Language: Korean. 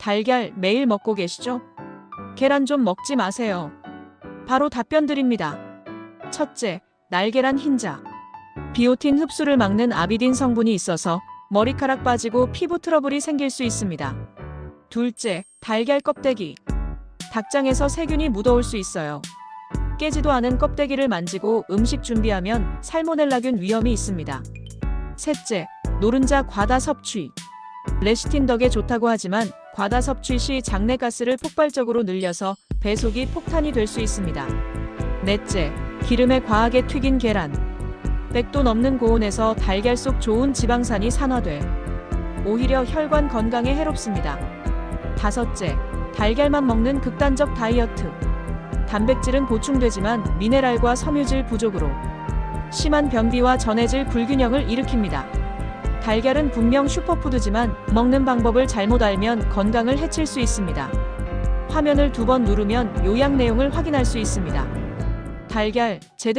달걀 매일 먹고 계시죠? 계란 좀 먹지 마세요. 바로 답변 드립니다. 첫째, 날계란 흰자. 비오틴 흡수를 막는 아비딘 성분이 있어서 머리카락 빠지고 피부 트러블이 생길 수 있습니다. 둘째, 달걀 껍데기. 닭장에서 세균이 묻어올 수 있어요. 깨지도 않은 껍데기를 만지고 음식 준비하면 살모넬라균 위험이 있습니다. 셋째, 노른자 과다 섭취. 레시틴 덕에 좋다고 하지만 과다 섭취 시 장내 가스를 폭발적으로 늘려서 배속이 폭탄이 될 수 있습니다. 넷째, 기름에 과하게 튀긴 계란. 100도 넘는 고온에서 달걀 속 좋은 지방산이 산화돼 오히려 혈관 건강에 해롭습니다. 다섯째, 달걀만 먹는 극단적 다이어트. 단백질은 보충되지만 미네랄과 섬유질 부족으로 심한 변비와 전해질 불균형을 일으킵니다. 달걀은 분명 슈퍼푸드지만 먹는 방법을 잘못 알면 건강을 해칠 수 있습니다. 화면을 두 번 누르면 요약 내용을 확인할 수 있습니다. 달걀 제대로